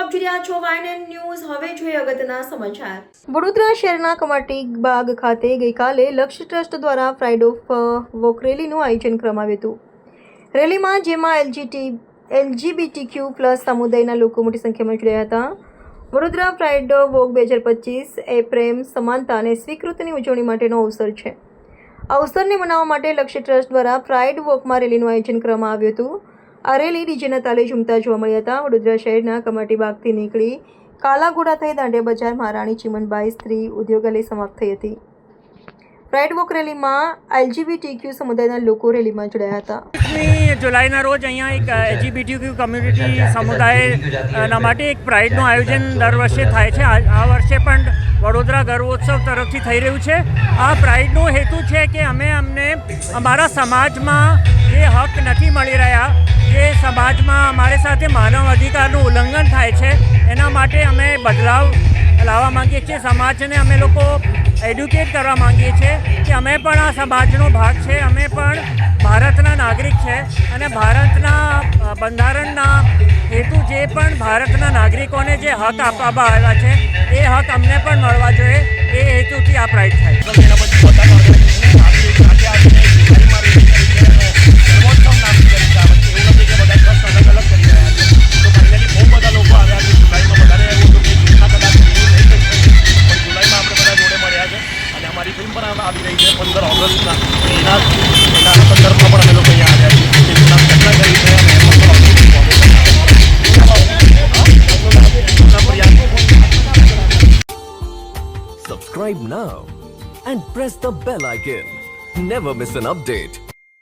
આપ જોઈ રહ્યા છો ન્યૂઝ. હવે જોઈએ અગત્યના સમાચાર. વડોદરા શહેરના કમાટી બાગ ખાતે ગઈકાલે લક્ષ્ય ટ્રસ્ટ દ્વારા ફ્રાઇડ ઓફ વોક રેલીનું આયોજન કરવામાં આવ્યું હતું. રેલીમાં જેમાં એલજીટી, એલજીબીટીક્યુ પ્લસ સમુદાયના લોકો મોટી સંખ્યામાં જોડાયા હતા. વડોદરા પ્રાઇડ વોક બે હજાર પચીસ એ પ્રેમ, સમાનતા અને સ્વીકૃતિની ઉજવણી માટેનો અવસર છે. અવસરને મનાવવા માટે લક્ષ્ય ટ્રસ્ટ દ્વારા પ્રાઇડ વોકમાં રેલીનું આયોજન કરવામાં આવ્યું હતું. આ નીચેના તાલે ઝૂમતા જોવા મળ્યા હતા. વડોદરા શહેરના કમાટી બાગથી નીકળી કાલાઘોડા થઈ દાંડિયા બજારમાં રાણી ચીમનબાઈ સ્ત્રી ઉદ્યોગાલય સમાપ્ત થઈ હતી. પ્રાઇડ વોક રેલીમાં એલજીબીટીક્યુ સમુદાયના લોકો રેલીમાં જોડાયા હતા. જુલાઈના રોજ અહીંયા એક એલજીબીટીક્યુ કમ્યુનિટી સમુદાયના માટે એક પ્રાઇડનું આયોજન દર વર્ષે થાય છે. આ વર્ષે પણ વડોદરા ગર્વોત્સવ તરફથી થઈ રહ્યું છે. આ પ્રાઇડનો હેતુ છે કે અમે અમને અમારા સમાજમાં જે હક નથી મળી રહ્યા. જે સમાજમાં અમારી સાથે માનવ અધિકારનું ઉલ્લંઘન થાય છે, એના માટે અમે બદલાવ લાવવા માંગીએ છીએ. સમાજને અમે લોકો એડ્યુકેટ કરવા માંગીએ છીએ કે અમે પણ આ સમાજનો ભાગ છે. અમે પણ ભારતના નાગરિક છે અને ભારતના બંધારણના હેતુ જે પણ ભારતના નાગરિકોને જે હક આપવામાં આવ્યા છે, એ હક અમને પણ મળવા જોઈએ. એ હેતુથી આ પ્રાઇડ થાય. અને ફિલ્મ પણ આવી રહી છે પંદર ઓગસ્ટના એના એના સંદર્ભમાં પણ અમે લોકો અહીંયા આવ્યા છીએ Subscribe now and press the bell icon. Never miss an update.